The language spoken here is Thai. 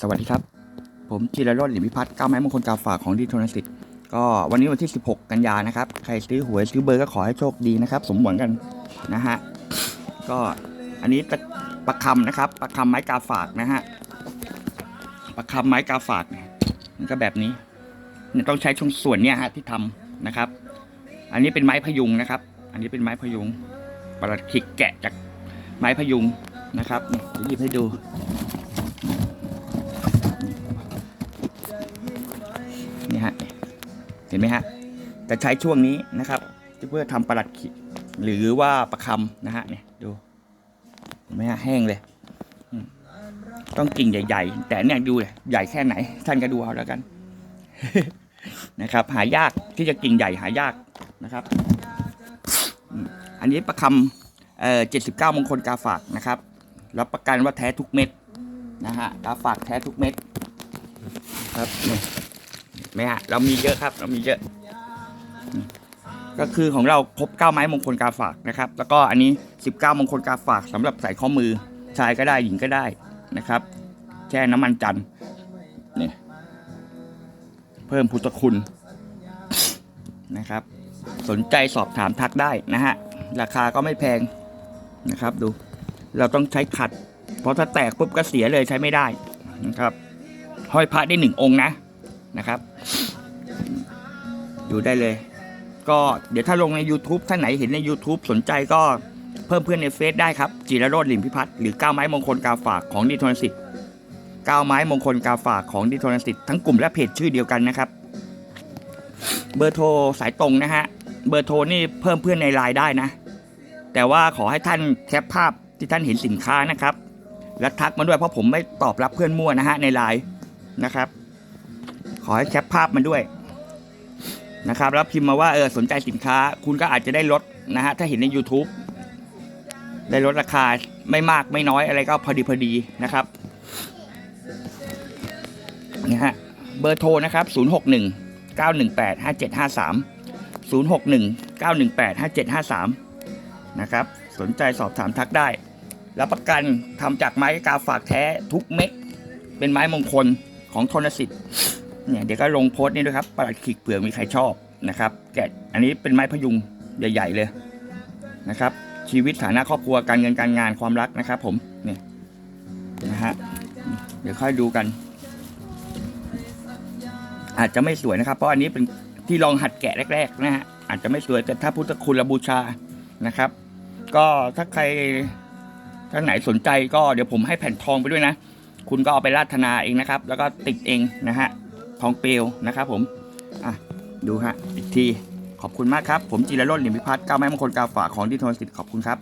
สวัสดีครับ ผมจิรโรจน์หลิมพิพัฒน์ก้าวไม้มงคลกาฝากของดีโทนสิทธิ์ก็วันนี้วันที่ 16 กันยานะครับ ใครซื้อหวยซื้อเบอร์ก็ขอให้โชคดีนะครับ สมหวังกันนะฮะก็อันนี้ตะประคำนะครับประคำไม้กาฝากนะฮะประคำไม้กาฝากนี่ยมันก็แบบนี้เนี่ยต้องใช้ช่วงส่วนเนี่ยฮะที่ทำนะครับ อันนี้เป็นไม้พยุงนะครับ อันนี้เป็นไม้พยุงประหลัดขิกแกะจากไม้พยุงนะครับเดี๋ยวหยิบให้ดู นี่ฮะ เห็นไหมฮะจะใช้ช่วงนี้นะครับเพื่อทำประหลัดขิกหรือว่าประคำนะฮะเนี่ยดูเห็นไหมฮะแห้งเลยต้องกิ่งใหญ่ ๆ แต่เนี่ยดูเลยใหญ่แค่ไหน ท่านก็ดูเอาแล้วกันนะครับ หายากที่จะกิ่งใหญ่หายากนะครับ อันนี้ประคำเอ่อเจ็ดสิบเก้ามงคลกาฝากนะครับรับประกันว่าแท้ทุกเม็ดนะฮะกาฝากแท้ทุกเม็ดครับนี่ ไหมฮะเรามีเยอะครับ เรามีเยอะ ก็คือของเราครบ 9 ไม้มงคลกาฝากนะครับ แล้วก็อันนี้ 19 มงคลกาฝากสำหรับใส่ข้อมือชายก็ได้หญิงก็ได้นะครับแช่น้ำมันจันทร์เนี่ยเพิ่มพุทธคุณนะครับ สนใจสอบถามทักได้นะฮะราคาก็ไม่แพงนะครับ ดู เราต้องใช้ขัด เพราะถ้าแตกปุ๊บก็เสียเลยใช้ไม่ได้นะครับห้อยพระได้หนึ่งองค์นะนะครับ ดูได้เลย ก็เดี๋ยวถ้าลงใน YouTube ท่านไหนเห็นใน YouTube สนใจก็เพิ่มเพื่อนในเฟซได้ครับ จิรโรจน์หลิมพิพัฒน์หรือก้าวไม้มงคลกาฝากของดีโทนสิทธิ์ก้าวไม้มงคลกาฝากของดีโทนสิทธิ์ทั้งกลุ่มและเพจชื่อเดียวกันนะครับ เบอร์โทรสายตรงนะฮะ เบอร์โทรนี่เพิ่มเพื่อนในไลน์ได้นะ แต่ว่าขอให้ท่านแคปภาพที่ท่านเห็นสินค้านะครับ และทักมาด้วยเพราะผมไม่ตอบรับเพื่อนมั่วนะฮะในไลน์นะครับ ขอให้แคปภาพมันด้วย นะครับแล้วพิมพ์มาว่าเออสนใจสินค้า คุณก็อาจจะได้ลดนะฮะถ้าเห็นใน YouTube ได้ลดราคาไม่มากไม่น้อยอะไรก็พอดีพอดีนะครับนะฮะเบอร์โทรนะครับ 061 918 5753 061 918 5753 นะครับ สนใจสอบถามทักได้ รับประกันทำจากไม้กาฝากแท้ทุกเม็ดเป็นไม้มงคลของทนสิทธิ์ เนี่ยเดี๋ยวก็ลงโพสต์นี่ด้วยครับประหลัดขีกเปลือกมีใครชอบนะครับแกะอันนี้เป็นไม้พยุงใหญ่ ๆ เลยนะครับ ชีวิตฐานะครอบครัวการเงินการงานความรักนะครับ ผมเนี่ยนะฮะเดี๋ยวค่อยดูกัน อาจจะไม่สวยนะครับ เพราะอันนี้เป็นที่ลองหัดแกะแรก ๆ นะฮะอาจจะไม่สวยแต่ถ้าพุทธคุณและบูชานะครับ ก็ถ้าใครท่านไหนสนใจก็เดี๋ยวผมให้แผ่นทองไปด้วยนะ คุณก็เอาไปราดธนาเองนะครับ แล้วก็ติดเองนะฮะ ทองเปลวนะครับผมอะดูฮะอีกทีขอบคุณมากครับ ผมจีรโรจน์หลิมพิพัฒน์ก้าวแม่มงคลกาฝากของที่ทนสิทธิ์ขอบคุณครับ